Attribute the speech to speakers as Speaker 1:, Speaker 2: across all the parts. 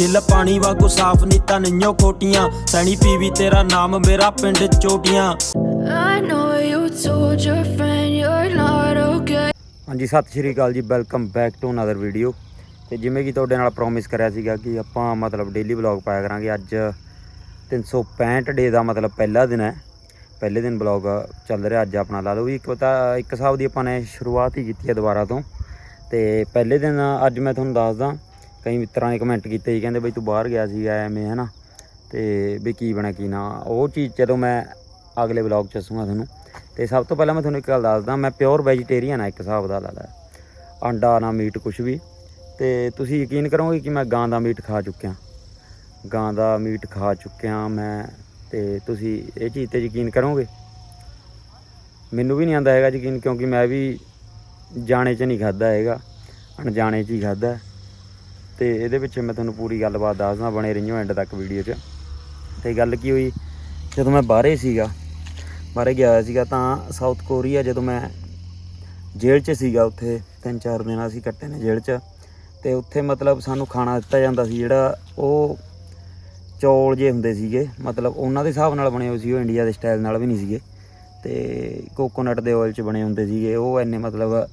Speaker 1: ਦਿਲ ਪਾਣੀ ਵਾਂਗੂ ਸਾਫ਼ ਨਹੀਂ ਤਾਂ ਨਈਓ ਖੋਟੀਆਂ। ਸੈਣੀ ਪੀਵੀ ਤੇਰਾ ਨਾਮ ਮੇਰਾ ਪਿੰਡ ਚੋਟੀਆਂ।
Speaker 2: I know you told your friend you're not okay.
Speaker 3: ਹਾਂਜੀ ਸਤਿ ਸ਼੍ਰੀ ਅਕਾਲ ਜੀ। Welcome back to another video ਤੇ ਜਿਵੇਂ ਕਿ ਤੁਹਾਡੇ ਨਾਲ ਪ੍ਰੋਮਿਸ ਕਰਿਆ ਸੀਗਾ ਕਿ ਆਪਾਂ ਮਤਲਬ ਡੇਲੀ ਵਲੌਗ ਪਾਇਆ ਕਰਾਂਗੇ। ਅੱਜ 365 ਡੇ ਦਾ ਮਤਲਬ ਪਹਿਲਾ ਦਿਨ ਹੈ। ਪਹਿਲੇ ਦਿਨ ਵਲੌਗ ਚੱਲ ਰਿਹਾ ਅੱਜ ਆਪਣਾ। ਲਾ ਲਓ ਵੀ ਇੱਕ ਪਤਾ ਇੱਕ ਹਿਸਾਬ ਦੀ ਆਪਾਂ ਨੇ ਸ਼ੁਰੂਆਤ ਹੀ ਕੀਤੀ ਹੈ ਦੁਬਾਰਾ ਤੋਂ। ਤੇ ਪਹਿਲੇ ਦਿਨ ਅੱਜ ਮੈਂ ਤੁਹਾਨੂੰ ਦੱਸਦਾ ਕਈ ਮਿੱਤਰਾਂ ਨੇ ਕਮੈਂਟ ਕੀਤੇ ਸੀ, ਕਹਿੰਦੇ ਬਈ ਤੂੰ ਬਾਹਰ ਗਿਆ ਸੀਗਾ ਐਵੇਂ, ਹਨਾ? ਤੇ ਵੀ ਕੀ ਬਣਾ, ਕੀ ਨਾ। ਉਹ ਚੀਜ਼ ਜਦੋਂ ਮੈਂ ਅਗਲੇ ਵਲੌਗ ਚ ਦੱਸੂਗਾ ਤੁਹਾਨੂੰ। ਤੇ ਸਭ ਤੋਂ ਪਹਿਲਾਂ ਮੈਂ ਤੁਹਾਨੂੰ ਇੱਕ ਗੱਲ ਦੱਸਦਾ, ਮੈਂ ਪਿਓਰ ਵੈਜੀਟੇਰੀਅਨ ਆ ਇੱਕ ਹਿਸਾਬ ਦਾ, ਲਾ ਲੈ। ਅੰਡਾ ਨਾ ਮੀਟ ਕੁਝ ਵੀ। ਤੇ ਤੁਸੀਂ ਯਕੀਨ ਕਰੋਗੇ ਕਿ ਮੈਂ ਗਾਂ ਦਾ ਮੀਟ ਖਾ ਚੁੱਕਿਆ। ਗਾਂ ਦਾ ਮੀਟ ਖਾ ਚੁੱਕਿਆ ਮੈਂ, ਤੇ ਤੁਸੀਂ ਇਹ ਚੀਜ਼ ਤੇ ਯਕੀਨ ਕਰੋਗੇ? ਮੈਨੂੰ ਵੀ ਨਹੀਂ ਆਂਦਾ ਹੈਗਾ ਯਕੀਨ, ਕਿਉਂਕਿ ਮੈਂ ਵੀ ਜਾਣੇ 'ਚ ਨਹੀਂ ਖਾਦਾ ਹੈਗਾ। ਅਣਜਾਣੇ 'ਚ ਹੀ ਖਾਦਾ ਤੇ ਇਹਦੇ ਵਿੱਚ ਮੈਂ ਤੁਹਾਨੂੰ ਪੂਰੀ ਗੱਲਬਾਤ ਦੱਸਦਾ ਬਣੇ ਰਹੀਓ ਐਂਡ ਤੱਕ ਵੀਡੀਓ 'ਚ। ਤੇ ਗੱਲ ਕੀ ਹੋਈ? ਜਦੋਂ ਮੈਂ ਬਾਹਰੇ ਸੀਗਾ, ਬਾਹਰੇ ਗਿਆ ਹੋਇਆ ਸੀਗਾ ਤਾਂ ਸਾਊਥ ਕੋਰੀਆ ਜਦੋਂ ਮੈਂ ਜੇਲ੍ਹ 'ਚ ਸੀਗਾ ਉੱਥੇ, ਤਿੰਨ ਚਾਰ ਦਿਨ ਅਸੀਂ ਕੱਟੇ ਨੇ ਜੇਲ੍ਹ 'ਚ। ਤੇ ਉੱਥੇ ਮਤਲਬ ਸਾਨੂੰ ਖਾਣਾ ਦਿੱਤਾ ਜਾਂਦਾ ਸੀ ਜਿਹੜਾ ਉਹ ਚੌਲ ਜੇ ਹੁੰਦੇ ਸੀਗੇ, ਮਤਲਬ ਉਹਨਾਂ ਦੇ ਹਿਸਾਬ ਨਾਲ ਬਣੇ ਹੋਏ ਸੀ, ਉਹ ਇੰਡੀਆ ਦੇ ਸਟਾਈਲ ਨਾਲ ਵੀ ਨਹੀਂ ਸੀਗੇ। ਤੇ ਕੋਕੋਨਟ ਦੇ ਆਇਲ 'ਚ ਬਣੇ ਹੁੰਦੇ ਸੀਗੇ, ਉਹ ਐਨੇ ਮਤਲਬ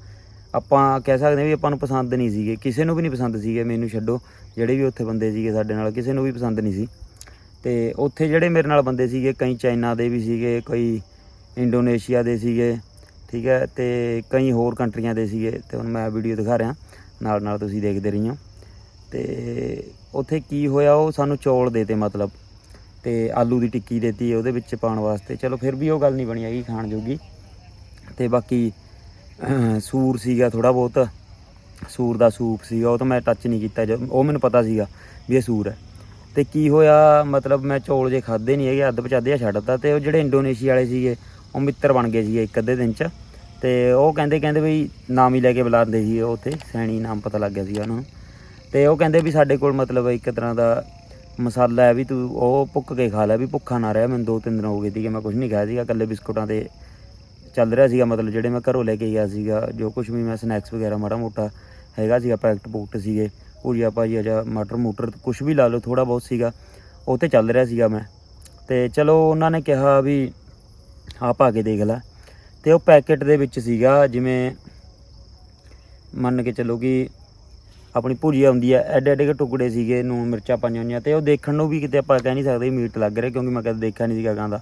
Speaker 3: ਆਪਾਂ ਕਹਿ ਸਕਦੇ ਹਾਂ ਵੀ ਆਪਾਂ ਨੂੰ ਪਸੰਦ ਨਹੀਂ ਸੀਗੇ। ਕਿਸੇ ਨੂੰ ਵੀ ਨਹੀਂ ਪਸੰਦ ਸੀਗੇ ਮੈਨੂੰ ਛੱਡੋ। ਜਿਹੜੇ ਵੀ ਉੱਥੇ ਬੰਦੇ ਸੀਗੇ ਸਾਡੇ ਨਾਲ, ਕਿਸੇ ਨੂੰ ਵੀ ਪਸੰਦ ਨਹੀਂ ਸੀ। ਤੇ ਉੱਥੇ ਜਿਹੜੇ ਮੇਰੇ ਨਾਲ ਬੰਦੇ ਸੀਗੇ, ਕਈ ਚਾਈਨਾ ਦੇ ਵੀ ਸੀਗੇ, ਕਈ ਇੰਡੋਨੇਸ਼ੀਆ ਦੇ ਸੀਗੇ, ਠੀਕ ਹੈ, ਤੇ ਕਈ ਹੋਰ ਕੰਟਰੀਆਂ ਦੇ ਸੀਗੇ। ਤੇ ਹੁਣ ਮੈਂ ਵੀਡੀਓ ਦਿਖਾ ਰਿਹਾ ਨਾਲ ਨਾਲ ਤੁਸੀਂ ਦੇਖਦੇ ਰਹੀਓ। ਤੇ ਉੱਥੇ ਕੀ ਹੋਇਆ, ਉਹ ਸਾਨੂੰ ਚੌਲ ਦੇਤੇ ਮਤਲਬ। ਤੇ ਆਲੂ ਦੀ ਟਿੱਕੀ ਦੇਤੀ ਉਹਦੇ ਵਿੱਚ ਪਾਉਣ ਵਾਸਤੇ। ਚਲੋ ਫਿਰ ਵੀ ਉਹ ਗੱਲ ਨਹੀਂ ਬਣੀ ਹੈਗੀ ਖਾਣ ਜੋਗੀ। ਤੇ ਬਾਕੀ ਸੂਰ ਸੀਗਾ ਥੋੜਾ ਬਹੁਤ। ਸੂਰ ਦਾ ਸੂਪ ਸੀਗਾ, ਉਹ ਤਾਂ ਮੈਂ ਟੱਚ ਨਹੀਂ ਕੀਤਾ ਜੋ- ਉਹ ਮੈਨੂੰ ਪਤਾ ਸੀਗਾ ਵੀ ਇਹ ਸੂਰ ਹੈ। ਤੇ ਕੀ ਹੋਇਆ, ਮਤਲਬ ਮੈਂ ਚੌਲ ਜੇ ਖਾਦੇ ਨਹੀਂ ਹੈਗੇ, ਅੱਧ ਪਚਾਦੇ ਆ ਛੱਡਤਾ ਤੇ ਉਹ ਜਿਹੜੇ ਇੰਡੋਨੇਸ਼ੀਆ ਵਾਲੇ ਸੀਗੇ, ਉਹ ਮਿੱਤਰ ਬਣ ਗਏ ਸੀਗੇ ਇੱਕ ਅੱਧੇ ਦਿਨ ਚ। ਤੇ ਉਹ ਕਹਿੰਦੇ ਕਹਿੰਦੇ ਵੀ ਨਾਮ ਹੀ ਲੈ ਕੇ ਬੁਲਾਉਂਦੇ ਸੀ ਉਹ ਉੱਥੇ, ਸੈਣੀ ਨਾਮ ਪਤਾ ਲੱਗ ਗਿਆ ਸੀ ਉਹਨਾਂ ਨੂੰ। ਤੇ ਉਹ ਕਹਿੰਦੇ ਵੀ ਸਾਡੇ ਕੋਲ ਮਤਲਬ ਇੱਕ ਤਰ੍ਹਾਂ ਦਾ ਮਸਾਲਾ ਹੈ ਵੀ ਤੂੰ ਉਹ ਭੁੱਕ ਕੇ ਖਾ ਲੈ, ਵੀ ਭੁੱਖਾ ਨਾ ਰਹਿ, ਮੈਨੂੰ ਦੋ ਤਿੰਨ ਦਿਨ ਹੋ ਗਏ ਸੀਗੇ, ਮੈਂ ਕੁਝ ਨਹੀਂ ਖਾਇਆ ਸੀਗਾ, ਇਕੱਲੇ ਬਿਸਕੁਟਾਂ ਤੇ ਚੱਲ ਰਿਹਾ ਸੀਗਾ, ਮਤਲਬ ਜਿਹੜੇ ਮੈਂ ਘਰੋਂ ਲੈ ਕੇ ਗਿਆ ਸੀਗਾ, ਜੋ ਕੁਝ ਵੀ ਮੈਂ ਸਨੈਕਸ ਵਗੈਰਾ ਮਾੜਾ ਮੋਟਾ ਹੈਗਾ ਸੀਗਾ ਪੈਕਟ ਪੁਕਟ ਸੀਗੇ ਭੁਜੀਆ ਭਾਜੀਆ ਜਾਂ ਮਟਰ ਮੂਟਰ ਕੁਝ ਵੀ ਲਾ ਲਓ ਥੋੜਾ ਬਹੁਤ ਸੀਗਾ, ਉਹ ਤੇ ਚੱਲ ਰਿਹਾ ਸੀਗਾ ਮੈਂ। ਤੇ ਚਲੋ ਉਹਨਾਂ ਨੇ ਕਿਹਾ ਵੀ ਆ ਪਾ ਕੇ ਦੇਖ ਲੈ। ਤੇ ਉਹ ਪੈਕੇਟ ਦੇ ਵਿੱਚ ਸੀਗਾ, ਜਿਵੇਂ ਮੰਨ ਕੇ ਚੱਲੋ ਕਿ ਆਪਣੀ ਭੁਜੀਆ ਹੁੰਦੀ ਹੈ ਐਡੇ ਐਡੇ ਕੁ ਟੁਕੜੇ ਸੀਗੇ ਨੂਨ ਮਿਰਚਾਂ ਪਾਈਆਂ ਹੋਈਆਂ, ਤੇ ਉਹ ਦੇਖਣ ਨੂੰ ਵੀ ਕਿਤੇ ਆਪਾਂ ਕਹਿ ਨਹੀਂ ਸਕਦੇ ਮੀਟ ਲੱਗ ਰਿਹਾ, ਕਿਉਂਕਿ ਮੈਂ ਕਦੇ ਦੇਖਿਆ ਨਹੀਂ ਸੀਗਾ ਗਾਂ ਦਾ।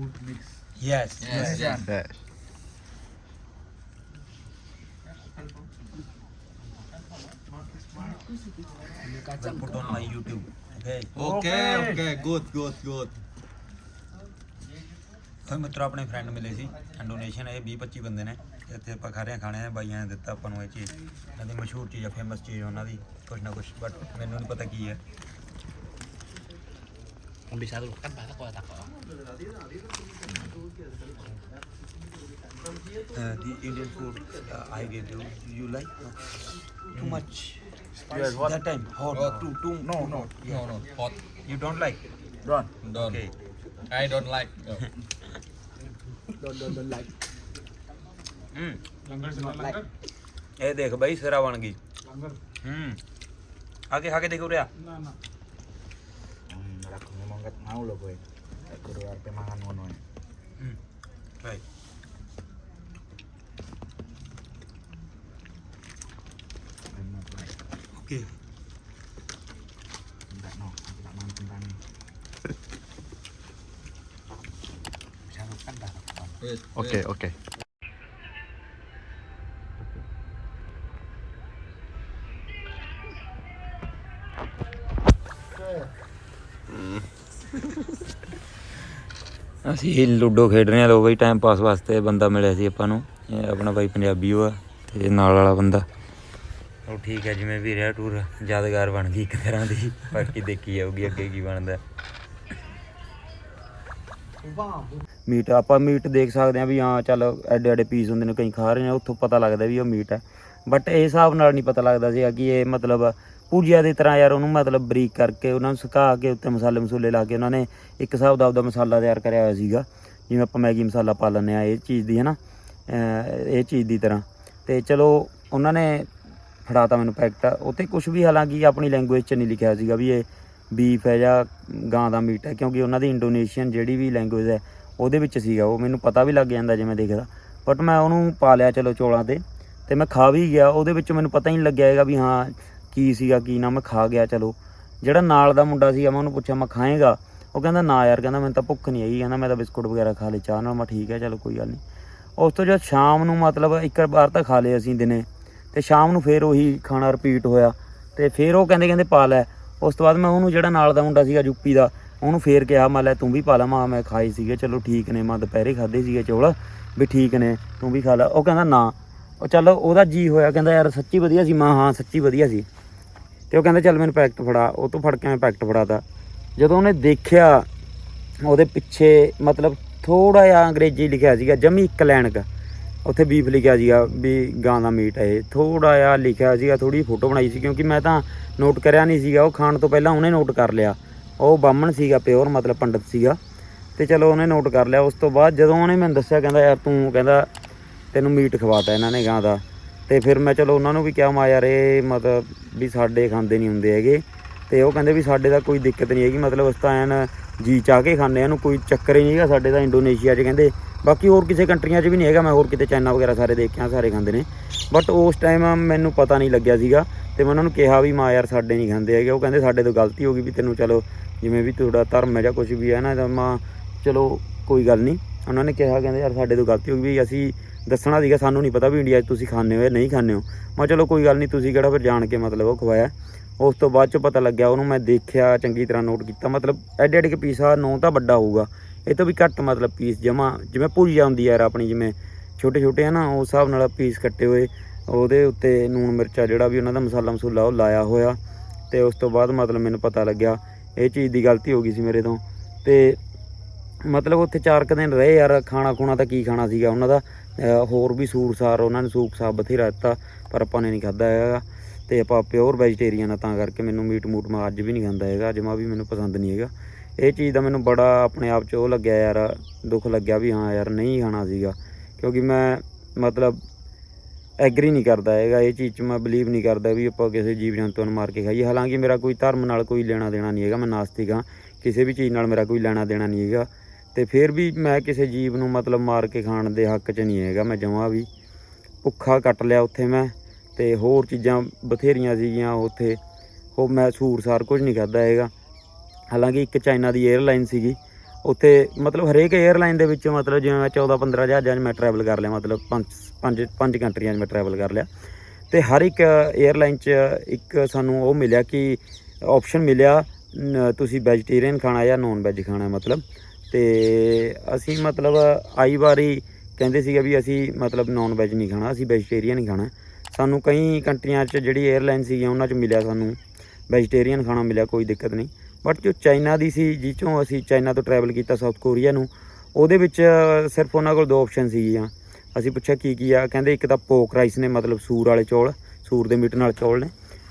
Speaker 4: Food mix.
Speaker 1: Yes put on my YouTube. Okay.
Speaker 5: Okay, okay, good, good, good.
Speaker 3: ਕੋਈ ਮਿੱਤਰ ਆਪਣੇ ਫਰੈਂਡ ਮਿਲੇ ਸੀ ਇੰਡੋਨੇਸ਼ੀਅਨ ਇਹ 20 25 ਬੰਦੇ ਨੇ। ਇੱਥੇ ਆਪਾਂ ਖਾ ਰਹੇ ਖਾਣੇ ਆ ਬਾਈਆਂ ਨੇ ਦਿੱਤਾ ਆਪਾਂ ਨੂੰ ਇਹ ਚੀਜ਼। ਇਹਨਾਂ ਦੀ ਮਸ਼ਹੂਰ ਚੀਜ਼ ਆ ਫੇਮਸ ਚੀਜ਼ ਉਹਨਾਂ ਦੀ ਕੁਛ ਨਾ ਕੁਛ ਬਟ ਮੈਨੂੰ ਨਹੀਂ ਪਤਾ ਕੀ ਹੈ।
Speaker 6: Bisa dulu kan bahasa kalau tak kok
Speaker 3: uh, the Indian food uh, I gave you you like too much
Speaker 5: Yes, what?
Speaker 3: that time hot
Speaker 5: Oh, too, too, no, no, no, no, hot.
Speaker 3: you don't like
Speaker 5: Don't, don't.
Speaker 3: okay
Speaker 5: I don't like. No.
Speaker 4: Don't don't don't like.
Speaker 3: ਹੂੰ
Speaker 4: Langar se langar.
Speaker 3: ਇਹ ਦੇਖ ਬਾਈ ਸਿਰਾ ਬਣ ਗਈ
Speaker 4: Langar.
Speaker 3: ਹੂੰ ਆ ਕੇ ਖਾ ਕੇ ਦੇਖੋ Mahalo
Speaker 4: ko eh.
Speaker 6: Ay, kuro arte mangan mo no eh. Mm. Right. I'm not
Speaker 3: right. Okay.
Speaker 6: Tidak no, tidak mantun kami. Bisa lukan dah.
Speaker 7: Oke, okay, oke. Okay.
Speaker 3: ਅਸੀਂ ਲੂਡੋ ਖੇਡ ਰਹੇ ਹਾਂ ਲੋ ਬਈ ਟਾਈਮ ਪਾਸ ਵਾਸਤੇ ਬੰਦਾ ਮਿਲਿਆ ਸੀ ਆਪਾਂ ਨੂੰ। ਇਹ ਆਪਣਾ ਬਾਈ ਪੰਜਾਬੀ ਉਹ ਆ ਤੇ ਨਾਲ ਵਾਲਾ ਬੰਦਾ। ਉਹ ਠੀਕ ਹੈ ਜਿਵੇਂ ਵੀ ਰਿਹਾ ਟੂਰ ਯਾਦਗਾਰ ਬਣ ਗਈ ਇੱਕ ਤਰ੍ਹਾਂ ਦੀ। ਬਾਕੀ ਦੇਖੀ ਜਾਊਗੀ ਅੱਗੇ ਕੀ ਬਣਦਾ। ਮੀਟ ਆਪਾਂ ਮੀਟ ਦੇਖ ਸਕਦੇ ਹਾਂ ਵੀ ਹਾਂ ਚੱਲ ਐਡੇ ਐਡੇ ਪੀਸ ਹੁੰਦੇ ਨੇ ਕਈ ਖਾ ਰਹੇ ਨੇ ਉੱਥੋਂ ਪਤਾ ਲੱਗਦਾ ਵੀ ਉਹ ਮੀਟ ਹੈ ਬਟ ਇਹ ਹਿਸਾਬ ਨਾਲ ਨਹੀਂ ਪਤਾ ਲੱਗਦਾ ਸੀਗਾ ਕਿ ਇਹ ਮਤਲਬ ਪੂਜੀਆ ਦੀ ਤਰ੍ਹਾਂ ਯਾਰ ਉਹਨੂੰ ਮਤਲਬ ਬਰੀਕ ਕਰਕੇ ਉਹਨਾਂ ਨੂੰ ਸੁਕਾ ਕੇ ਉੱਤੇ ਮਸਾਲੇ ਮਸੂਲੇ ਲਾ ਕੇ ਉਹਨਾਂ ਨੇ ਇੱਕ ਹਿਸਾਬ ਦਾ ਆਪਦਾ ਮਸਾਲਾ ਤਿਆਰ ਕਰਿਆ ਹੋਇਆ ਸੀਗਾ। ਜਿਵੇਂ ਆਪਾਂ ਮੈਗੀ ਮਸਾਲਾ ਪਾ ਲੈਂਦੇ ਆ ਇਹ ਚੀਜ਼ ਦੀ ਹੈ ਨਾ ਇਹ ਚੀਜ਼ ਦੀ ਤਰ੍ਹਾਂ। ਤੇ ਚਲੋ ਉਹਨਾਂ ਨੇ ਫੜਾਤਾ ਮੈਨੂੰ ਪੈਕਟ। ਉੱਥੇ ਕੁਝ ਵੀ ਹਾਲਾਂਕਿ ਆਪਣੀ ਲੈਂਗੁਏਜ 'ਚ ਨਹੀਂ ਲਿਖਿਆ ਸੀਗਾ ਵੀ ਇਹ ਬੀਫ ਹੈ ਜਾਂ ਗਾਂ ਦਾ ਮੀਟ ਹੈ, ਕਿਉਂਕਿ ਉਹਨਾਂ ਦੀ ਇੰਡੋਨੇਸ਼ੀਅਨ ਜਿਹੜੀ ਵੀ ਲੈਂਗੁਏਜ ਹੈ ਉਹਦੇ ਵਿੱਚ ਸੀਗਾ। ਉਹ ਮੈਨੂੰ ਪਤਾ ਵੀ ਲੱਗ ਜਾਂਦਾ ਜਿਵੇਂ ਦੇਖਦਾ। ਬਟ ਮੈਂ ਉਹਨੂੰ ਪਾ ਲਿਆ, ਚਲੋ ਚੋਲਾਂ ਤੇ। ਤੇ ਮੈਂ ਖਾ ਵੀ ਗਿਆ, ਉਹਦੇ ਵਿੱਚ ਮੈਨੂੰ ਪਤਾ ਹੀ ਨਹੀਂ ਲੱਗਿਆ ਹੈਗਾ ਵੀ ਹਾਂ ਕੀ ਸੀਗਾ, ਕੀ ਨਾ, ਮੈਂ ਖਾ ਗਿਆ, ਚਲੋ। ਜਿਹੜਾ ਨਾਲ ਦਾ ਮੁੰਡਾ ਸੀਗਾ, ਮੈਂ ਉਹਨੂੰ ਪੁੱਛਿਆ, ਮੈਂ ਖਾਏਗਾ? ਉਹ ਕਹਿੰਦਾ, ਨਾ ਯਾਰ, ਕਹਿੰਦਾ, ਮੈਨੂੰ ਤਾਂ ਭੁੱਖ ਨਹੀਂ ਆਈ ਕਹਿੰਦਾ, ਮੈਂ ਤਾਂ ਬਿਸਕੁਟ ਵਗੈਰਾ ਖਾ ਲਏ, ਚਾਹ ਨਾਲ, ਮੈਂ ਠੀਕ ਹੈ, ਚਲੋ, ਕੋਈ ਗੱਲ ਨਹੀਂ। ਉਸ ਤੋਂ ਜਦ ਸ਼ਾਮ ਨੂੰ ਮਤਲਬ ਇੱਕ ਵਾਰ ਤਾਂ ਖਾ ਲਏ ਅਸੀਂ ਦਿਨੇ, ਤੇ ਸ਼ਾਮ ਨੂੰ ਫੇਰ ਉਹੀ ਖਾਣਾ ਰਿਪੀਟ ਹੋਇਆ, ਤੇ ਫੇਰ ਉਹ ਕਹਿੰਦੇ ਕਹਿੰਦੇ, ਪਾ ਲੈ। ਉਸ ਤੋਂ ਬਾਅਦ ਮੈਂ ਉਹਨੂੰ ਜਿਹੜਾ ਨਾਲ ਦਾ ਮੁੰਡਾ ਸੀਗਾ ਯੂਪੀ ਦਾ, ਉਹਨੂੰ ਫੇਰ ਕਿਹਾ, ਮੈਂ ਲੈ, ਤੂੰ ਵੀ ਪਾ ਲਾ। ਮਾਂ ਮੈਂ ਖਾਏ ਸੀਗੇ, ਚਲੋ ਠੀਕ ਨੇ, ਮੈਂ ਦੁਪਹਿਰੇ ਖਾਦੇ ਸੀਗੇ ਚੌਲ, ਵੀ ਠੀਕ ਨੇ, ਤੂੰ ਵੀ ਖਾ ਲੈ। ਉਹ ਕਹਿੰਦਾ, ਨਾ। ਉਹ ਚੱਲ ਉਹਦਾ ਜੀ ਹੋਇਆ, ਕਹਿੰਦਾ ਯਾਰ ਸੱਚੀ ਵਧੀਆ ਸੀ। ਮਾਂ ਹਾਂ, ਸੱਚੀ ਵਧੀਆ ਸੀ। ਤੇ ਉਹ ਕਹਿੰਦਾ, ਚੱਲ ਮੈਨੂੰ ਪੈਕਟ ਫੜਾ। ਉਹ ਤੋਂ ਫੜ ਕੇ ਮੈਂ ਪੈਕਟ ਫੜਾਤਾ। ਜਦੋਂ ਉਹਨੇ ਦੇਖਿਆ, ਉਹਦੇ ਪਿੱਛੇ ਮਤਲਬ ਥੋੜਾ ਜਿਹਾ ਅੰਗਰੇਜ਼ੀ ਲਿਖਿਆ ਸੀਗਾ, ਜਮੀ ਇੱਕ ਲਾਈਨ ਕ। ਉੱਥੇ ਬੀਫ ਲਿਖਿਆ ਸੀਗਾ ਵੀ ਗਾਂ ਦਾ ਮੀਟ ਹੈ ਇਹ। ਥੋੜਾ ਜਿਹਾ ਲਿਖਿਆ ਸੀਗਾ ਥੋੜੀ ਫੋਟੋ ਬਣਾਈ ਸੀ, ਕਿਉਂਕਿ ਮੈਂ ਤਾਂ ਨੋਟ ਕਰਿਆ ਨਹੀਂ ਸੀਗਾ। ਉਹ ਖਾਣ ਤੋਂ ਪਹਿਲਾਂ ਉਹਨੇ ਨੋਟ ਕਰ ਲਿਆ। ਉਹ ਬਾਹਮਣ ਸੀਗਾ, ਪਿਓਰ ਮਤਲਬ ਪੰਡਤ ਸੀਗਾ। ਤੇ ਚਲੋ ਉਹਨੇ ਨੋਟ ਕਰ ਲਿਆ। ਉਸ ਤੋਂ ਬਾਅਦ ਜਦੋਂ ਉਹਨੇ ਮੈਨੂੰ ਦੱਸਿਆ, ਕਹਿੰਦਾ, ਯਾਰ ਤੂੰ, ਕਹਿੰਦਾ ਤੈਨੂੰ ਮੀਟ ਖਵਾਤਾ ਇਹਨਾਂ ਨੇ ਗਾਂ ਦਾ। ਤੇ ਫਿਰ ਮੈਂ ਚਲੋ ਉਹਨਾਂ ਨੂੰ ਵੀ ਕਿਹਾ, ਮਾ ਯਾਰ ਇਹ ਮਤਲਬ ਵੀ ਸਾਡੇ ਖਾਂਦੇ ਨਹੀਂ ਹੁੰਦੇ ਹੈਗੇ। ਤੇ ਉਹ ਕਹਿੰਦੇ ਵੀ ਸਾਡੇ ਦਾ ਕੋਈ ਦਿੱਕਤ ਨਹੀਂ ਹੈਗੀ, ਮਤਲਬ ਉਸ ਤਾਂ ਐਨ ਜੀ ਚਾਹ ਕੇ ਖਾਂਦੇ ਆ ਇਹਨੂੰ ਕੋਈ ਚੱਕਰ ਹੀ ਨਹੀਂ ਹੈਗਾ ਸਾਡੇ ਤਾਂ ਇੰਡੋਨੇਸ਼ੀਆ 'ਚ ਕਹਿੰਦੇ। ਬਾਕੀ ਹੋਰ ਕਿਸੇ ਕੰਟਰੀਆਂ 'ਚ ਵੀ ਨਹੀਂ ਹੈਗਾ, ਮੈਂ ਹੋਰ ਕਿਤੇ ਚਾਈਨਾ ਵਗੈਰਾ ਸਾਰੇ ਦੇਖਿਆ, ਸਾਰੇ ਖਾਂਦੇ ਨੇ। ਬਟ ਉਸ ਟਾਈਮ ਮੈਨੂੰ ਪਤਾ ਨਹੀਂ ਲੱਗਿਆ ਸੀਗਾ ਤੇ ਮੈਂ ਉਹਨਾਂ ਨੂੰ ਕਿਹਾ ਵੀ, ਮਾ ਯਾਰ ਸਾਡੇ ਨਹੀਂ ਖਾਂਦੇ ਹੈਗੇ। ਉਹ ਕਹਿੰਦੇ ਸਾਡੇ ਤੋਂ ਗਲਤੀ ਹੋ ਗਈ ਵੀ ਤੈਨੂੰ ਚਲੋ ਜਿਵੇਂ ਵੀ ਤੁਹਾਡਾ ਧਰਮ ਹੈ ਜਾਂ ਕੁਝ ਵੀ ਹੈ ਨਾ, ਤਾਂ ਮਾਂ ਚਲੋ ਕੋਈ ਗੱਲ ਨਹੀਂ। ਉਹਨਾਂ ਨੇ ਕਿਹਾ, ਕਹਿੰਦੇ ਯਾਰ ਸਾਡੇ ਤੋਂ ਗਲਤੀ ਹੋ ਗਈ ਵੀ ਅਸੀਂ ਦੱਸਣਾ ਸੀਗਾ, ਸਾਨੂੰ ਨਹੀਂ ਪਤਾ ਵੀ ਇੰਡੀਆ 'ਚ ਤੁਸੀਂ ਖਾਂਦੇ ਹੋ ਜਾਂ ਨਹੀਂ ਖਾਂਦੇ ਹੋ। ਮੈਂ ਚਲੋ ਕੋਈ ਗੱਲ ਨਹੀਂ, ਤੁਸੀਂ ਕਿਹੜਾ ਫਿਰ ਜਾਣ ਕੇ ਮਤਲਬ ਉਹ ਖਵਾਇਆ। ਉਸ ਤੋਂ ਬਾਅਦ ਚ ਪਤਾ ਲੱਗਿਆ, ਉਹਨੂੰ ਮੈਂ ਦੇਖਿਆ, ਚੰਗੀ ਤਰ੍ਹਾਂ ਨੋਟ ਕੀਤਾ। ਮਤਲਬ ਐਡੇ ਐਡੇ ਕੇ ਪੀਸ ਆ, ਨੌ ਤਾਂ ਵੱਡਾ ਹੋਊਗਾ। ਇਹ ਤੋਂ ਵੀ ਘੱਟ ਮਤਲਬ ਪੀਸ ਜਮਾ, ਜਿਵੇਂ ਭੁਜੀ ਜਾਂਦੀ ਯਾਰ ਆਪਣੀ, ਜਿਵੇਂ ਛੋਟੇ ਛੋਟੇ ਆ ਨਾ ਉਸ ਹਿਸਾਬ ਨਾਲ ਪੀਸ ਕੱਟੇ ਹੋਏ। ਉਹਦੇ ਉੱਤੇ ਨੂਣ ਮਿਰਚਾ ਜਿਹੜਾ ਵੀ ਉਹਨਾਂ ਦਾ ਮਸਾਲਾ ਮਸੂਲਾ, ਉਹ ਲਾਇਆ ਹੋਇਆ। ਤੇ ਉਸ ਤੋਂ ਬਾਅਦ ਮਤਲਬ ਮੈਨੂੰ ਪਤਾ ਲੱਗਿਆ, ਇਹ ਚੀਜ਼ ਦੀ ਗਲਤੀ ਹੋ ਗਈ ਸੀ ਮੇਰੇ ਤੋਂ। ਤੇ ਮਤਲਬ ਉੱਥੇ ਚਾਰ ਕੁ ਦਿਨ ਰਹੇ ਯਾਰ, ਖਾਣਾ ਖੁਣਾ ਤਾਂ ਕੀ ਖਾਣਾ ਸੀਗਾ ਉਹਨਾਂ ਦਾ। ਹੋਰ ਵੀ ਸੂਟ ਸਾਰ, ਉਹਨਾਂ ਨੇ ਸੂਪ ਸਾਬ ਬਥੇਰਾ ਦਿੱਤਾ, ਪਰ ਆਪਾਂ ਨੇ ਨਹੀਂ ਖਾਦਾ ਹੈਗਾ। ਤੇ ਆਪਾਂ ਪਿਓਰ ਵੈਜੀਟੇਰੀਅਨ ਆ, ਤਾਂ ਕਰਕੇ ਮੈਨੂੰ ਮੀਟ ਮੂਟ ਮੈਂ ਅੱਜ ਵੀ ਨਹੀਂ ਖਾਂਦਾ ਹੈਗਾ ਜਮਾ ਵੀ ਮੈਨੂੰ ਪਸੰਦ ਨਹੀਂ ਹੈਗਾ। ਇਹ ਚੀਜ਼ ਦਾ ਮੈਨੂੰ ਬੜਾ ਆਪਣੇ ਆਪ 'ਚ ਉਹ ਲੱਗਿਆ ਯਾਰ, ਦੁੱਖ ਲੱਗਿਆ ਵੀ ਹਾਂ ਯਾਰ, ਨਹੀਂ ਖਾਣਾ ਸੀਗਾ। ਕਿਉਂਕਿ ਮੈਂ ਮਤਲਬ ਐਗਰੀ ਨਹੀਂ ਕਰਦਾ ਹੈਗਾ, ਇਹ ਚੀਜ਼ 'ਚ ਮੈਂ ਬਲੀਵ ਨਹੀਂ ਕਰਦਾ ਵੀ ਆਪਾਂ ਕਿਸੇ ਜੀਵ ਜੰਤੂ ਨੂੰ ਮਾਰ ਕੇ ਖਾਈਏ। ਹਾਲਾਂਕਿ ਮੇਰਾ ਕੋਈ ਧਰਮ ਨਾਲ ਕੋਈ ਲੈਣਾ ਦੇਣਾ ਨਹੀਂ ਹੈਗਾ, ਮੈਂ ਨਾਸਤਿਕ ਹਾਂ। ਕਿਸੇ ਵੀ ਚੀਜ਼ ਨਾਲ ਮੇਰਾ ਕੋਈ ਲੈਣਾ ਦੇਣਾ ਨਹੀਂ ਹੈਗਾ। ਤੇ ਫਿਰ ਵੀ ਮੈਂ ਕਿਸੇ ਜੀਵ ਨੂੰ ਮਤਲਬ ਮਾਰ ਕੇ ਖਾਣ ਦੇ ਹੱਕ 'ਚ ਨਹੀਂ ਹੈਗਾ, ਮੈਂ ਜਮਾਂ ਵੀ ਭੁੱਖਾ ਕੱਟ ਲਿਆ ਉੱਥੇ ਮੈਂ ਤੇ ਹੋਰ ਚੀਜ਼ਾਂ ਬਥੇਰੀਆਂ ਸੀਗੀਆਂ ਉੱਥੇ, ਉਹ ਮੈਂ ਸੂਰ-ਸਾਰ ਕੁਝ ਨਹੀਂ ਖਾਦਾ ਹੈਗਾ। ਹਾਲਾਂਕਿ ਇੱਕ ਚਾਈਨਾ ਦੀ 에ਅਰਲਾਈਨ ਸੀਗੀ, ਉੱਥੇ ਮਤਲਬ ਹਰੇਕ 에ਅਰਲਾਈਨ ਦੇ ਵਿੱਚ ਮਤਲਬ ਜਿਵੇਂ ਮੈਂ 14-15 ਜਹਾਜ਼ਾਂ 'ਚ ਮੈਂ ਟਰੈਵਲ ਕਰ ਲਿਆ, ਮਤਲਬ 5 5 5 ਕੰਟਰੀਆਂ 'ਚ ਮੈਂ ਟਰੈਵਲ ਕਰ ਲਿਆ। ਤੇ ਹਰ ਇੱਕ 에ਅਰਲਾਈਨ 'ਚ ਇੱਕ ਸਾਨੂੰ ਉਹ ਮਿਲਿਆ ਕਿ ਆਪਸ਼ਨ ਮਿਲਿਆ ਤੁਸੀਂ ਵੈਜੀਟੇਰੀਅਨ ਖਾਣਾ ਜਾਂ ਨਾਨ ਵੈਜ ਖਾਣਾ ਮਤਲਬ। ਤੇ ਅਸੀਂ ਮਤਲਬ ਆਈ ਵਾਰੀ ਕਹਿੰਦੇ ਸੀਗੇ ਵੀ ਅਸੀਂ ਮਤਲਬ ਨੌਨ ਵੈਜ ਨਹੀਂ ਖਾਣਾ, ਅਸੀਂ ਵੈਜੀਟੇਰੀਅਨ ਹੀ ਖਾਣਾ। ਸਾਨੂੰ ਕਈ ਕੰਟਰੀਆਂ 'ਚ ਜਿਹੜੀ 에ਅਰਲਾਈਨ ਸੀਗੀਆਂ, ਉਹਨਾਂ 'ਚ ਮਿਲਿਆ ਸਾਨੂੰ। ਵੈਜੀਟੇਰੀਅਨ ਖਾਣਾ ਮਿਲਿਆ, ਕੋਈ ਦਿੱਕਤ ਨਹੀਂ। ਬਟ ਜੋ ਚਾਈਨਾ ਦੀ ਸੀ ਜਿਸ 'ਚੋਂ ਅਸੀਂ ਚਾਈਨਾ ਤੋਂ ਟਰੈਵਲ ਕੀਤਾ ਸਾਊਥ ਕੋਰੀਆ ਨੂੰ, ਉਹਦੇ ਵਿੱਚ ਸਿਰਫ ਉਹਨਾਂ ਕੋਲ ਦੋ ਆਪਸ਼ਨ ਸੀਗੀਆਂ। ਅਸੀਂ ਪੁੱਛਿਆ ਕੀ ਕੀ ਆ, ਕਹਿੰਦੇ ਇੱਕ ਤਾਂ ਪੋਕ ਰਾਈਸ ਨੇ, ਮਤਲਬ ਸੂਰ ਵਾਲੇ ਚੌਲ, ਸੂਰ ਦੇ ਮੀਟ ਨਾਲ ਚੌਲ ਨੇ।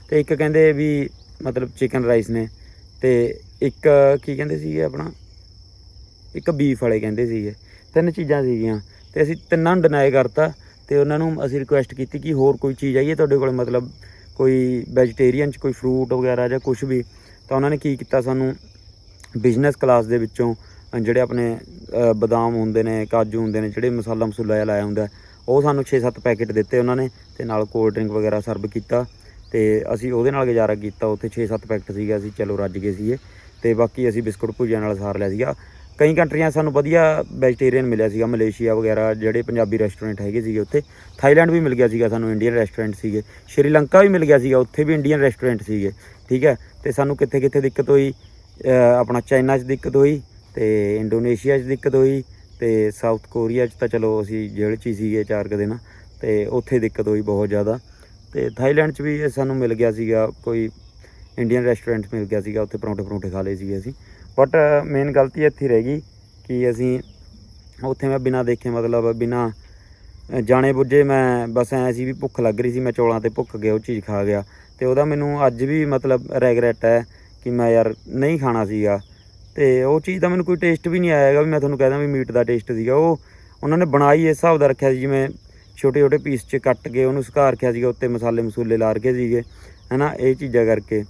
Speaker 3: ਤੇ ਇੱਕ ਕਹਿੰਦੇ ਵੀ ਮਤਲਬ ਚਿਕਨ ਰਾਈਸ ਨੇ। ਤੇ ਇੱਕ ਕੀ ਕਹਿੰਦੇ ਸੀਗੇ ਆਪਣਾ? ਇੱਕ ਬੀਫ ਵਾਲੇ ਕਹਿੰਦੇ ਸੀਗੇ, ਤਿੰਨ ਚੀਜ਼ਾਂ ਸੀਗੀਆਂ, ਤੇ ਅਸੀਂ ਤਿੰਨਾਂ ਨੂੰ ਡਿਨਾਈ ਕਰਤਾ, ਤੇ ਉਹਨਾਂ ਨੂੰ ਅਸੀਂ ਰਿਕੁਐਸਟ ਕੀਤੀ ਕਿ ਹੋਰ ਕੋਈ ਚੀਜ਼ ਆਈਏ ਤੁਹਾਡੇ ਕੋਲ, ਮਤਲਬ ਕੋਈ ਵੈਜੀਟੇਰੀਅਨ ਚ ਕੋਈ ਫਰੂਟ ਵਗੈਰਾ ਜਾਂ ਕੁਝ ਵੀ, ਤਾਂ ਉਹਨਾਂ ਨੇ ਕੀ ਕੀਤਾ ਸਾਨੂੰ ਬਿਜ਼ਨਸ ਕਲਾਸ ਦੇ ਵਿੱਚੋਂ ਜਿਹੜੇ ਆਪਣੇ ਬਦਾਮ ਹੁੰਦੇ ਨੇ, ਕਾਜੂ ਹੁੰਦੇ ਨੇ, ਜਿਹੜੇ ਮਸਾਲਾ ਮਸੂਲਾ ਜਿਹਾ ਲਾਇਆ ਹੁੰਦਾ, ਉਹ ਸਾਨੂੰ 6-7 ਪੈਕੇਟ ਦਿੱਤੇ ਉਹਨਾਂ ਨੇ, ਤੇ ਨਾਲ ਕੋਲਡ ਡਰਿੰਕ ਵਗੈਰਾ ਸਰਵ ਕੀਤਾ, ਤੇ ਅਸੀਂ ਉਹਦੇ ਨਾਲ ਗੁਜ਼ਾਰਾ ਕੀਤਾ, ਉੱਥੇ 6-7 ਪੈਕਟ ਸੀਗਾ, ਅਸੀਂ ਚਲੋ ਰੱਜ ਗਏ ਸੀਗੇ, ਤੇ ਬਾਕੀ ਅਸੀਂ ਬਿਸਕੁਟ ਭੁਜੀਆ ਨਾਲ ਸਾਰ ਲਿਆ ਸੀਗਾ ਕਈ ਕੰਟਰੀਆਂ ਸਾਨੂੰ ਵਧੀਆ ਵੈਜੀਟੇਰੀਅਨ ਮਿਲਿਆ ਸੀਗਾ, ਮਲੇਸ਼ੀਆ ਵਗੈਰਾ, ਜਿਹੜੇ ਪੰਜਾਬੀ ਰੈਸਟੋਰੈਂਟ ਹੈਗੇ ਸੀਗੇ ਉੱਥੇ। ਥਾਈਲੈਂਡ ਵੀ ਮਿਲ ਗਿਆ ਸੀਗਾ ਸਾਨੂੰ, ਇੰਡੀਅਨ ਰੈਸਟੋਰੈਂਟ ਸੀਗੇ। ਸ਼੍ਰੀਲੰਕਾ ਵੀ ਮਿਲ ਗਿਆ ਸੀਗਾ, ਉੱਥੇ ਵੀ ਇੰਡੀਅਨ ਰੈਸਟੋਰੈਂਟ ਸੀਗੇ, ਠੀਕ ਹੈ? ਤੇ ਸਾਨੂੰ ਕਿੱਥੇ ਕਿੱਥੇ ਦਿੱਕਤ ਹੋਈ? ਆਪਣਾ ਚਾਈਨਾ 'ਚ ਦਿੱਕਤ ਹੋਈ, ਤੇ ਇੰਡੋਨੇਸ਼ੀਆ 'ਚ ਦਿੱਕਤ ਹੋਈ, ਤੇ ਸਾਊਥ ਕੋਰੀਆ 'ਚ ਤਾਂ ਚਲੋ ਅਸੀਂ ਜੇਲ੍ਹ 'ਚ ਹੀ ਸੀਗੇ ਚਾਰ ਕੁ ਦਿਨ। ਤੇ ਉੱਥੇ ਦਿੱਕਤ ਹੋਈ ਬਹੁਤ ਜ਼ਿਆਦਾ। ਤੇ ਥਾਈਲੈਂਡ 'ਚ ਵੀ ਸਾਨੂੰ ਮਿਲ ਗਿਆ ਸੀਗਾ, ਕੋਈ ਇੰਡੀਅਨ ਰੈਸਟੋਰੈਂਟ ਮਿਲ ਗਿਆ ਸੀਗਾ, ਉੱਥੇ ਪਰੌਂਠੇ ਪਰੌਂਠੇ ਖਾ ਲਏ ਸੀਗੇ ਅਸੀਂ। ਬਟ ਮੇਨ ਗਲਤੀ ਇੱਥੇ ਰਹਿ ਗਈ ਕਿ ਅਸੀਂ ਉੱਥੇ ਮੈਂ ਬਿਨਾਂ ਦੇਖੇ ਮਤਲਬ ਬਿਨਾਂ ਜਾਣੇ ਬੁੱਝੇ ਮੈਂ ਬਸ ਐਂ ਸੀ ਵੀ ਭੁੱਖ ਲੱਗ ਰਹੀ ਸੀ, ਮੈਂ ਚੌਲਾਂ ਤੇ ਭੁੱਖ ਗਿਆ, ਉਹ ਚੀਜ਼ ਖਾ ਗਿਆ। ਤੇ ਉਹਦਾ ਮੈਨੂੰ ਅੱਜ ਵੀ ਮਤਲਬ ਰੈਗਰੈਟ ਹੈ ਕਿ ਮੈਂ ਯਾਰ ਨਹੀਂ ਖਾਣਾ ਸੀਗਾ। ਤੇ ਉਹ ਚੀਜ਼ ਦਾ ਮੈਨੂੰ ਕੋਈ ਟੇਸਟ ਵੀ ਨਹੀਂ ਆਇਆ ਵੀ ਮੈਂ ਤੁਹਾਨੂੰ ਕਹਿ ਕਹਿਦਾ ਵੀ ਮੀਟ ਦਾ ਟੇਸਟ ਸੀਗਾ। ਉਹ ਉਹਨਾਂ ਨੇ ਬਣਾਈ ਇਸ ਹਿਸਾਬ ਦਾ ਰੱਖਿਆ ਸੀ, ਜਿਵੇਂ ਛੋਟੇ ਛੋਟੇ ਪੀਸ 'ਚ ਕੱਟ ਕੇ ਉਹਨੂੰ ਸੁਕਾ ਰੱਖਿਆ ਸੀਗਾ, ਉੱਤੇ ਮਸਾਲੇ ਮਸੂਲੇ ਲਾ ਰਕੇ ਸੀਗੇ। ਹਨਾ, ਇਹ ਚੀਜ਼ਾਂ ਕਰਕੇ।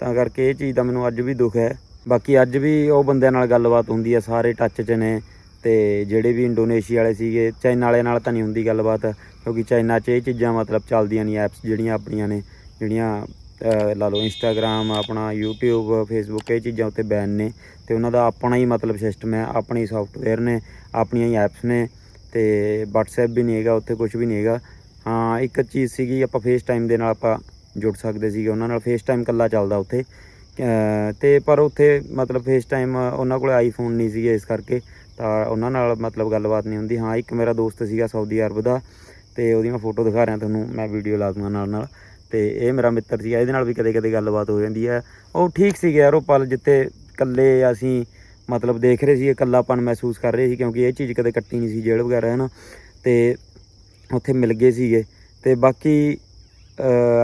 Speaker 3: ਤਾਂ ਕਰਕੇ ਇਹ ਚੀਜ਼ ਦਾ ਮੈਨੂੰ ਅੱਜ ਵੀ ਦੁੱਖ ਹੈ। ਬਾਕੀ ਅੱਜ ਵੀ ਉਹ ਬੰਦਿਆਂ ਨਾਲ ਗੱਲਬਾਤ ਹੁੰਦੀ ਹੈ ਸਾਰੇ ਟੱਚ 'ਚ ਨੇ ਤੇ ਜਿਹੜੇ ਵੀ ਇੰਡੋਨੇਸ਼ੀਆ ਵਾਲੇ ਸੀਗੇ, ਚਾਈਨਾ ਵਾਲੇ ਨਾਲ ਤਾਂ ਨਹੀਂ ਹੁੰਦੀ ਗੱਲਬਾਤ, ਕਿਉਂਕਿ ਚਾਈਨਾ 'ਚ ਇਹ ਚੀਜ਼ਾਂ ਮਤਲਬ ਚੱਲਦੀਆਂ ਨਹੀਂ ਐਪਸ ਜਿਹੜੀਆਂ ਆਪਣੀਆਂ ਨੇ, ਜਿਹੜੀਆਂ ਲਾ ਲਓ ਇੰਸਟਾਗ੍ਰam ਆਪਣਾ YouTube, Facebook, ਇਹ ਚੀਜ਼ਾਂ ਉੱਤੇ ਬੈਨ ਨੇ ਤੇ ਉਹਨਾਂ ਦਾ ਆਪਣਾ ਹੀ ਮਤਲਬ ਸਿਸਟਮ ਹੈ, ਆਪਣੀ ਸੌਫਟਵੇਅਰ ਨੇ, ਆਪਣੀਆਂ ਹੀ ਐਪਸ ਨੇ ਤੇ WhatsApp ਵੀ ਨਹੀਂ ਹੈਗਾ, ਉੱਥੇ ਕੁਝ ਵੀ ਨਹੀਂ ਹੈਗਾ। ਹਾਂ, ਇੱਕ ਚੀਜ਼ ਸੀਗੀ, ਆਪਾਂ ਫੇਸ ਟਾਈਮ ਦੇ ਨਾਲ ਆਪਾਂ ਜੁੜ ਸਕਦੇ ਸੀਗੇ, ਉਹਨਾਂ ਨਾਲ ਫੇਸ ਟਾਈਮ ਕੱਲਾ ਚੱਲਦਾ ਉੱਥੇ। ਤੇ ਪਰ ਉੱਥੇ ਮਤਲਬ ਫੇਸ ਟਾਈਮ ਉਹਨਾਂ ਕੋਲ ਆਈਫੋਨ ਨਹੀਂ ਸੀਗੇ ਇਸ ਕਰਕੇ, ਤਾਂ ਉਹਨਾਂ ਨਾਲ ਮਤਲਬ ਗੱਲਬਾਤ ਨਹੀਂ ਹੁੰਦੀ। ਹਾਂ, ਇੱਕ ਮੇਰਾ ਦੋਸਤ ਸੀਗਾ ਸਾਊਦੀ ਅਰਬ ਦਾ, ਤੇ ਉਹਦੀ ਮੈਂ ਫੋਟੋ ਦਿਖਾ ਰਿਹਾ ਤੁਹਾਨੂੰ, ਮੈਂ ਵੀਡੀਓ ਲਾ ਦੂੰਗਾ ਨਾਲ ਨਾਲ ਤੇ ਇਹ ਮੇਰਾ ਮਿੱਤਰ ਸੀਗਾ, ਇਹਦੇ ਨਾਲ ਵੀ ਕਦੇ ਕਦੇ ਗੱਲਬਾਤ ਹੋ ਜਾਂਦੀ ਹੈ। ਉਹ ਠੀਕ ਸੀਗਾ ਯਾਰ, ਉਹ ਪਲ ਜਿੱਥੇ ਇਕੱਲੇ ਅਸੀਂ ਮਤਲਬ ਦੇਖ ਰਹੇ ਸੀ, ਇਕੱਲਾਪਨ ਮਹਿਸੂਸ ਕਰ ਰਹੇ ਸੀ, ਕਿਉਂਕਿ ਇਹ ਚੀਜ਼ ਕਦੇ ਕੱਟੀ ਨਹੀਂ ਸੀ ਜੇਲ੍ਹ ਵਗੈਰਾ, ਹੈ ਨਾ? ਤੇ ਉੱਥੇ ਮਿਲ ਗਏ ਸੀਗੇ। ਤੇ ਬਾਕੀ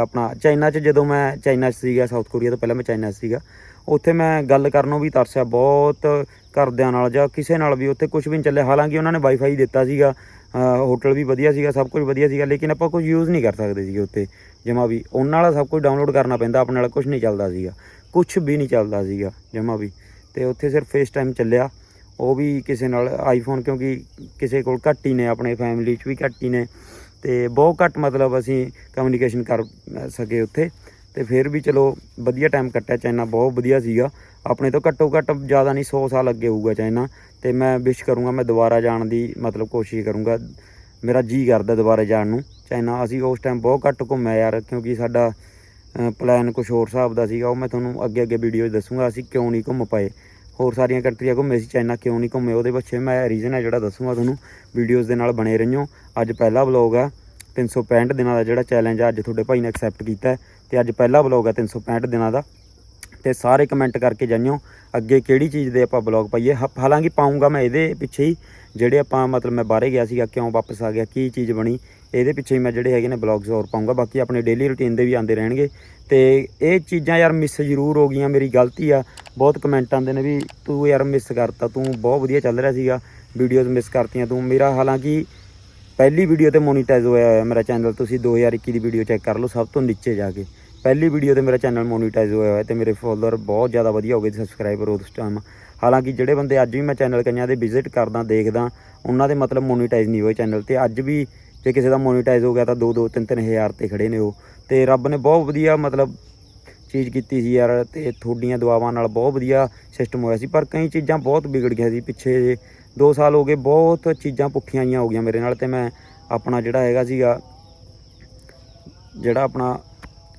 Speaker 3: ਆਪਣਾ ਚਾਈਨਾ 'ਚ ਜਦੋਂ ਮੈਂ ਚਾਈਨਾ 'ਚ ਸੀਗਾ ਸਾਊਥ ਕੋਰੀਆ ਤੋਂ ਪਹਿਲਾਂ ਮੈਂ ਚਾਈਨਾ 'ਚ ਸੀਗਾ, ਉੱਥੇ ਮੈਂ ਗੱਲ ਕਰਨੋਂ ਵੀ ਤਰਸਿਆ ਬਹੁਤ ਘਰਦਿਆਂ ਨਾਲ ਜਾਂ ਕਿਸੇ ਨਾਲ ਵੀ, ਉੱਥੇ ਕੁਝ ਵੀ ਨਹੀਂ ਚੱਲਿਆ। ਹਾਲਾਂਕਿ ਉਹਨਾਂ ਨੇ ਵਾਈਫਾਈ ਦਿੱਤਾ ਸੀਗਾ ਹੋਟਲ ਵੀ ਵਧੀਆ ਸੀਗਾ, ਸਭ ਕੁਝ ਵਧੀਆ ਸੀਗਾ, ਲੇਕਿਨ ਆਪਾਂ ਕੁਝ ਯੂਜ਼ ਨਹੀਂ ਕਰ ਸਕਦੇ ਸੀਗੇ ਉੱਥੇ। ਜਮਾ ਵੀ ਉਹਨਾਂ ਵਾਲਾ ਸਭ ਕੁਝ ਡਾਊਨਲੋਡ ਕਰਨਾ ਪੈਂਦਾ, ਆਪਣੇ ਨਾਲ ਕੁਝ ਨਹੀਂ ਚੱਲਦਾ ਸੀਗਾ। ਕੁਝ ਵੀ ਨਹੀਂ ਚੱਲਦਾ ਸੀਗਾ, ਜਮਾ ਵੀ। ਤੇ ਉੱਥੇ ਸਿਰਫ ਫੇਸ ਟਾਈਮ ਚੱਲਿਆ। ਉਹ ਵੀ ਕਿਸੇ ਨਾਲ ਆਈਫੋਨ ਕਿਉਂਕਿ ਕਿਸੇ ਕੋਲ ਘੱਟ ਹੀ ਨੇ, ਆਪਣੇ ਫੈਮਿਲੀ 'ਚ ਵੀ ਘੱਟ ਹੀ ਨੇ। ਤੇ ਬਹੁਤ ਘੱਟ ਮਤਲਬ ਅਸੀਂ ਕਮਿਊਨੀਕੇਸ਼ਨ ਕਰ ਸਕੇ ਉੱਥੇ। ਤੇ ਫਿਰ ਵੀ ਚਲੋ, ਵਧੀਆ ਟਾਈਮ ਕੱਟਿਆ ਚਾਈਨਾ, ਬਹੁਤ ਵਧੀਆ ਸੀਗਾ। ਆਪਣੇ ਤੋਂ ਘੱਟੋ ਘੱਟ ਜ਼ਿਆਦਾ ਨਹੀਂ 100 ਸਾਲ ਅੱਗੇ ਹੋਊਗਾ ਚਾਈਨਾ। ਤੇ ਮੈਂ ਵਿਸ਼ ਕਰੂੰਗਾ, ਮੈਂ ਦੁਬਾਰਾ ਜਾਣ ਦੀ ਮਤਲਬ ਕੋਸ਼ਿਸ਼ ਕਰੂੰਗਾ। ਮੇਰਾ ਜੀ ਕਰਦਾ ਦੁਬਾਰਾ ਜਾਣ ਨੂੰ। ਚਾਈਨਾ, ਅਸੀਂ ਉਸ ਟਾਈਮ ਬਹੁਤ ਘੱਟ ਘੁੰਮਿਆ ਯਾਰ, ਕਿਉਂਕਿ ਸਾਡਾ ਪਲਾਨ ਕੁਝ ਹੋਰ ਹਿਸਾਬ ਦਾ ਸੀਗਾ। ਉਹ ਮੈਂ ਤੁਹਾਨੂੰ ਅੱਗੇ ਅੱਗੇ ਵੀਡੀਓ 'ਚ ਦੱਸੂੰਗਾ, ਅਸੀਂ ਕਿਉਂ ਨਹੀਂ ਘੁੰਮ ਪਾਏ। ਹੋਰ ਸਾਰੀਆਂ ਕੰਟਰੀਆਂ ਘੁੰਮੇ ਸੀ, ਚਾਈਨਾ ਕਿਉਂ ਨਹੀਂ ਘੁੰਮੇ, ਉਹਦੇ ਪਿੱਛੇ ਮੈਂ ਰੀਜ਼ਨ ਹੈ ਜਿਹੜਾ ਦੱਸੂੰਗਾ ਤੁਹਾਨੂੰ ਵੀਡੀਓਜ਼ ਦੇ ਨਾਲ ਬਣੇ ਰਹਿਓ। ਅੱਜ ਪਹਿਲਾ ਵਲੌਗ ਆ 365 ਦਿਨਾਂ ਦਾ ਜਿਹੜਾ ਚੈਲੰਜ ਆ, ਅੱਜ ਤੁਹਾਡੇ ਭਾਈ ਨੇ ਐਕਸੈਪਟ ਕੀਤਾ ਹੈ, ਤੇ ਅੱਜ ਪਹਿਲਾ ਵਲੌਗ ਆ 365 ਦਿਨਾਂ ਦਾ। ਤੇ ਸਾਰੇ ਕਮੈਂਟ ਕਰਕੇ ਜਾਈਓ ਅੱਗੇ ਕਿਹੜੀ ਚੀਜ਼ ਦੇ ਆਪਾਂ ਬਲੌਗ ਪਾਈਏ? ਹ- ਹਾਲਾਂਕਿ ਪਾਉਂਗਾ ਮੈਂ ਇਹਦੇ ਪਿੱਛੇ ਹੀ, ਜਿਹੜੇ ਆਪਾਂ ਮਤਲਬ ਮੈਂ ਬਾਹਰੇ ਗਿਆ ਸੀਗਾ, ਕਿਉਂ ਵਾਪਸ ਆ ਗਿਆ, ਕੀ ਚੀਜ਼ ਬਣੀ, ਇਹਦੇ ਪਿੱਛੇ ਹੀ ਮੈਂ ਜਿਹੜੇ ਹੈਗੇ ਨੇ ਬਲੌਗਸ ਹੋਰ ਪਾਉਂਗਾ ਬਾਕੀ ਆਪਣੇ ਡੇਲੀ ਰੁਟੀਨ ਦੇ ਵੀ ਆਉਂਦੇ ਰਹਿਣਗੇ। ਤੇ ਇਹ ਚੀਜ਼ਾਂ ਯਾਰ ਮਿਸ ਜ਼ਰੂਰ ਹੋ ਗਈਆਂ, ਮੇਰੀ ਗਲਤੀ ਆ। ਬਹੁਤ ਕਮੈਂਟ ਆਉਂਦੇ ਨੇ ਵੀ, ਤੂੰ ਯਾਰ ਮਿਸ ਕਰਤਾ, ਤੂੰ ਬਹੁਤ ਵਧੀਆ ਚੱਲ ਰਿਹਾ ਸੀਗਾ ਵੀਡੀਓਜ਼ ਮਿਸ ਕਰਤੀਆਂ ਤੂੰ। ਮੇਰਾ ਹਾਲਾਂਕਿ ਪਹਿਲੀ ਵੀਡੀਓ ਤੇ ਮੋਨੀਟਾਈਜ਼ ਹੋਇਆ ਹੋਇਆ ਮੇਰਾ ਚੈਨਲ ਤੁਸੀਂ 2021 ਦੀ ਵੀਡੀਓ ਚੈੱਕ ਕਰ ਲਓ, ਸਭ ਤੋਂ ਨੀਚੇ ਜਾ ਕੇ। ਪਹਿਲੀ ਵੀਡੀਓ ਤੇ ਮੇਰਾ ਚੈਨਲ ਮੋਨੀਟਾਈਜ਼ ਹੋਇਆ ਹੋਇਆ ਤੇ ਮੇਰੇ ਫੋਲੋਅਰ ਬਹੁਤ ਜ਼ਿਆਦਾ ਵਧੀਆ ਹੋ ਗਏ ਸਬਸਕ੍ਰਾਈਬਰ ਉਸ ਟਾਈਮ ਹਾਲਾਂਕਿ ਜਿਹੜੇ ਬੰਦੇ ਅੱਜ ਵੀ ਮੈਂ ਚੈਨਲ ਕਈਆਂ ਦੇ ਵਿਜ਼ਿਟ ਕਰਦਾ, ਦੇਖਦਾ, ਉਹਨਾਂ ਦੇ ਮਤਲਬ ਮੋਨੀਟਾਈਜ਼ ਨਹੀਂ ਹੋਏ ਚੈਨਲ ਤੇ। ਅੱਜ ਵੀ ਜੇ ਕਿਸੇ ਦਾ ਮੋਨੀਟਾਈਜ਼ ਹੋ ਗਿਆ ਤਾਂ 2 2 3 3 ਹਜ਼ਾਰ ਤੇ ਖੜੇ ਨੇ ਉਹ। ਤੇ ਰੱਬ ਨੇ ਬਹੁਤ ਵਧੀਆ ਮਤਲਬ ਚੀਜ਼ ਕੀਤੀ ਸੀ ਯਾਰ ਤੇ ਤੁਹਾਡੀਆਂ ਦੁਆਵਾਂ ਨਾਲ ਬਹੁਤ ਵਧੀਆ ਸਿਸਟਮ ਹੋਇਆ ਸੀ। ਪਰ ਕਈ ਚੀਜ਼ਾਂ ਬਹੁਤ ਵਿਗੜ ਗਿਆ ਸੀ ਪਿੱਛੇ 2 ਸਾਲ ਹੋ ਗਏ, ਬਹੁਤ ਚੀਜ਼ਾਂ ਪੁੱਠੀਆਂ ਆਈਆਂ ਹੋ ਗਈਆਂ ਮੇਰੇ ਨਾਲ ਤੇ ਮੈਂ ਆਪਣਾ ਜਿਹੜਾ ਹੈਗਾ ਸੀਗਾ, ਜਿਹੜਾ ਆਪਣਾ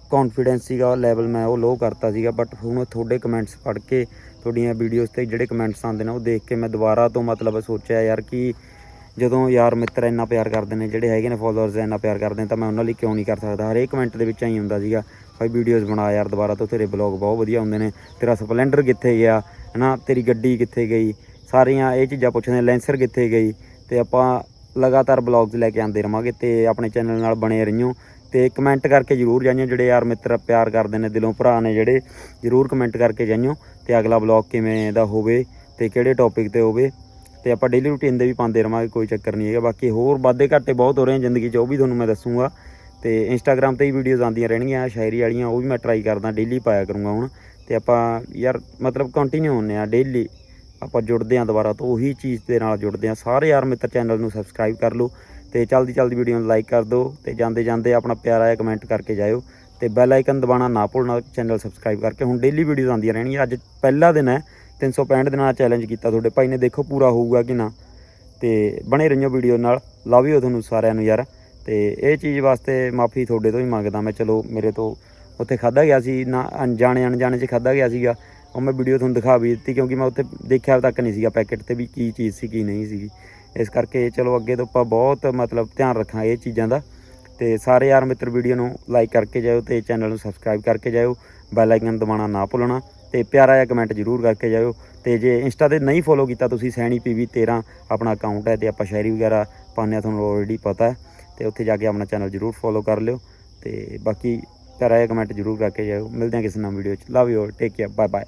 Speaker 3: ਕੌਨਫੀਡੈਂਸ ਸੀਗਾ ਉਹ ਲੈਵਲ ਮੈਂ ਉਹ ਲੋ ਕਰਤਾ ਸੀਗਾ ਬਟ ਹੁਣ ਤੁਹਾਡੇ ਕਮੈਂਟਸ ਪੜ੍ਹ ਕੇ, ਤੁਹਾਡੀਆਂ ਵੀਡੀਓਜ਼ ਤੇ ਜਿਹੜੇ ਕਮੈਂਟਸ ਆਉਂਦੇ ਨੇ, ਉਹ ਦੇਖ ਕੇ ਮੈਂ ਦੁਬਾਰਾ ਤੋਂ ਮਤਲਬ ਸੋਚਿਆ ਯਾਰ ਕਿ ਜਦੋਂ ਯਾਰ ਮਿੱਤਰ ਇੰਨਾ ਪਿਆਰ ਕਰਦੇ ਨੇ, ਜਿਹੜੇ ਹੈਗੇ ਨੇ ਫੋਲੋਅਰਸ ਇੰਨਾ ਪਿਆਰ ਕਰਦੇ ਨੇ, ਤਾਂ ਮੈਂ ਉਹਨਾਂ ਲਈ ਕਿਉਂ ਨਹੀਂ ਕਰ ਸਕਦਾ? ਹਰੇਕ ਕਮੈਂਟ ਦੇ ਵਿੱਚ ਐਂ ਹੁੰਦਾ ਸੀਗਾ, ਭਾਈ ਵੀਡੀਓਜ਼ ਬਣਾ ਯਾਰ, ਦੁਬਾਰਾ ਤੋਂ ਤੇਰੇ ਬਲੌਗ ਬਹੁਤ ਵਧੀਆ ਹੁੰਦੇ ਨੇ, ਤੇਰਾ ਸਪਲੈਂਡਰ ਕਿੱਥੇ ਗਿਆ? ਹਨਾ, ਤੇਰੀ ਗੱਡੀ ਕਿੱਥੇ ਗਈ? ਸਾਰੀਆਂ ਇਹ ਚੀਜ਼ਾਂ ਪੁੱਛਦੇ ਲੈਂਸਰ ਕਿੱਥੇ ਗਈ? ਤੇ ਆਪਾਂ ਲਗਾਤਾਰ ਬਲੌਗਸ ਲੈ ਕੇ ਆਉਂਦੇ ਰਵਾਂਗੇ ਤੇ ਆਪਣੇ ਚੈਨਲ ਨਾਲ ਬਣੇ ਰਹੀਓ। ਤੇ ਕਮੈਂਟ ਕਰਕੇ ਜਰੂਰ ਜਾਈਓ ਜਿਹੜੇ ਯਾਰ ਮਿੱਤਰ ਪਿਆਰ ਕਰਦੇ ਨੇ, ਦਿਲੋਂ ਭਰਾ ਨੇ ਜਿਹੜੇ, ਜਰੂਰ ਕਮੈਂਟ ਕਰਕੇ ਜਾਈਓ ਤੇ ਅਗਲਾ ਬਲੌਗ ਕਿਵੇਂ ਦਾ ਹੋਵੇ ਤੇ ਕਿਹੜੇ ਟੌਪਿਕ ਤੇ ਹੋਵੇ ਤੇ ਆਪਾਂ ਡੇਲੀ ਰੂਟੀਨ ਦੇ ਵੀ ਪਾਉਂਦੇ ਰਵਾਂਗੇ, ਕੋਈ ਚੱਕਰ ਨਹੀਂ ਹੈਗਾ। ਬਾਕੀ ਹੋਰ ਵਾਧੇ ਘਾਟੇ ਬਹੁਤ ਹੋ ਰਹੇ ਨੇ ਜ਼ਿੰਦਗੀ 'ਚ, ਉਹ ਵੀ ਤੁਹਾਨੂੰ ਮੈਂ ਦੱਸੂਗਾ। ਤੇ ਇੰਸਟਾਗ੍ਰam ਤੇ ਹੀ ਵੀਡੀਓਜ਼ ਆਉਂਦੀਆਂ ਰਹਿਣਗੀਆਂ, ਸ਼ਾਇਰੀ ਵਾਲੀਆਂ, ਉਹ ਵੀ ਮੈਂ ਟਰਾਈ ਕਰਦਾ ਡੇਲੀ ਪਾਇਆ ਕਰੂੰਗਾ ਹੁਣ। ਤੇ ਆਪਾਂ ਯਾਰ ਮਤਲਬ ਕੰਟੀਨਿਊ ਹੁੰਨੇ ਆ ਡੇਲੀ ਆਪਾਂ ਜੁੜਦੇ ਆ ਦੁਬਾਰਾ ਤੋਂ, ਉਹੀ ਚੀਜ਼ ਦੇ ਨਾਲ ਜੁੜਦੇ ਆ ਸਾਰੇ ਯਾਰ ਮਿੱਤਰ ਚੈਨਲ ਨੂੰ ਸਬਸਕ੍ਰਾਈਬ ਕਰ ਲਓ। ਤੇ ਚਲਦੀ ਚਲਦੀ ਵੀਡੀਓ ਨੂੰ ਲਾਈਕ ਕਰ ਦਿਓ ਤੇ ਜਾਂਦੇ ਜਾਂਦੇ ਆਪਣਾ ਪਿਆਰਾ ਜਿਹਾ ਕਮੈਂਟ ਕਰਕੇ ਜਾਇਓ ਤੇ ਬੈਲ ਆਈਕਨ ਦਬਾਉਣਾ ਨਾ ਭੁੱਲਣਾ ਚੈਨਲ ਸਬਸਕ੍ਰਾਈਬ ਕਰਕੇ ਹੁਣ ਡੇਲੀ ਵੀਡੀਓਜ਼ ਆਉਂਦੀਆਂ ਰਹਿਣਗੀਆਂ ਅੱਜ ਪਹਿਲਾ ਦਿਨ ਹੈ 365 ਦਿਨਾਂ ਦਾ ਚੈਲੰਜ ਕੀਤਾ ਤੁਹਾਡੇ। ਭਾਈ ਨੇ ਦੇਖੋ ਪੂਰਾ ਹੋਊਗਾ ਕਿ ਨਾ। ਤੇ ਬਣੇ ਰਹੀਓ ਵੀਡੀਓ ਨਾਲ। ਲਵ ਯੂ ਤੁਹਾਨੂੰ ਸਾਰਿਆਂ ਨੂੰ ਯਾਰ। ਤੇ ਇਹ ਚੀਜ਼ ਵਾਸਤੇ ਮਾਫੀ ਤੁਹਾਡੇ ਤੋਂ ਹੀ ਮੰਗਦਾ ਮੈਂ। ਚਲੋ, ਮੇਰੇ ਤੋਂ ਉੱਥੇ ਖਾਦਾ ਗਿਆ ਸੀ, ਨਾ ਅਣਜਾਣੇ ਅਣਜਾਣੇ 'ਚ ਖਾਦਾ ਗਿਆ ਸੀਗਾ। ਉਹ ਮੈਂ ਵੀਡੀਓ ਤੁਹਾਨੂੰ ਦਿਖਾ ਵੀ ਦਿੱਤੀ ਕਿਉਂਕਿ ਮੈਂ ਉੱਥੇ ਦੇਖਿਆ ਤੱਕ ਨਹੀਂ ਸੀਗਾ ਪੈਕੇਟ ਤੇ ਵੀ ਕੀ ਚੀਜ਼ ਸੀ, ਕੀ ਨਹੀਂ ਸੀਗੀ। ਇਸ ਕਰਕੇ ਚਲੋ ਅੱਗੇ ਤੋਂ ਆਪਾਂ ਬਹੁਤ ਮਤਲਬ ਧਿਆਨ ਰੱਖਾਂ ਇਹ ਚੀਜ਼ਾਂ ਦਾ। ਤੇ ਸਾਰੇ ਯਾਰ ਮਿੱਤਰ ਵੀਡੀਓ ਨੂੰ ਲਾਈਕ ਕਰਕੇ ਜਾਇਓ ਤੇ ਚੈਨਲ ਨੂੰ ਸਬਸਕ੍ਰਾਈਬ ਕਰਕੇ ਜਾਇਓ। ਬੈਲ ਆਈਕਨ ਦਬਾਉਣਾ ਨਾ ਭੁੱਲਣਾ ਤੇ ਪਿਆਰਾ ਜਿਹਾ ਕਮੈਂਟ ਜ਼ਰੂਰ ਕਰਕੇ ਜਾਇਓ। ਤੇ ਜੇ ਇੰਸਟਾ ਤੇ ਨਹੀਂ ਫੋਲੋ ਕੀਤਾ ਤੁਸੀਂ ਸੈਣੀ ਪੀਵੀ 13 ਆਪਣਾ ਅਕਾਊਂਟ ਹੈ ਤੇ ਆਪਾਂ ਸ਼ਾਇਰੀ ਵਗੈਰਾ ਪਾਉਂਦੇ ਹਾਂ, ਤੁਹਾਨੂੰ ਆਲਰੇਡੀ ਪਤਾ ਹੈ। ਤੇ ਉੱਥੇ ਜਾ ਕੇ ਆਪਣਾ ਚੈਨਲ ਜ਼ਰੂਰ ਫੋਲੋ ਕਰ ਲਿਓ ਤੇ ਬਾਕੀ ਪਿਆਰਾ ਜਿਹਾ ਕਮੈਂਟ ਜ਼ਰੂਰ ਕਰਕੇ ਜਾਇਓ। ਮਿਲਦੇ ਹਾਂ ਕਿਸੇ ਨਵੀਂ ਵੀਡੀਓ 'ਚ। Love you take care bye bye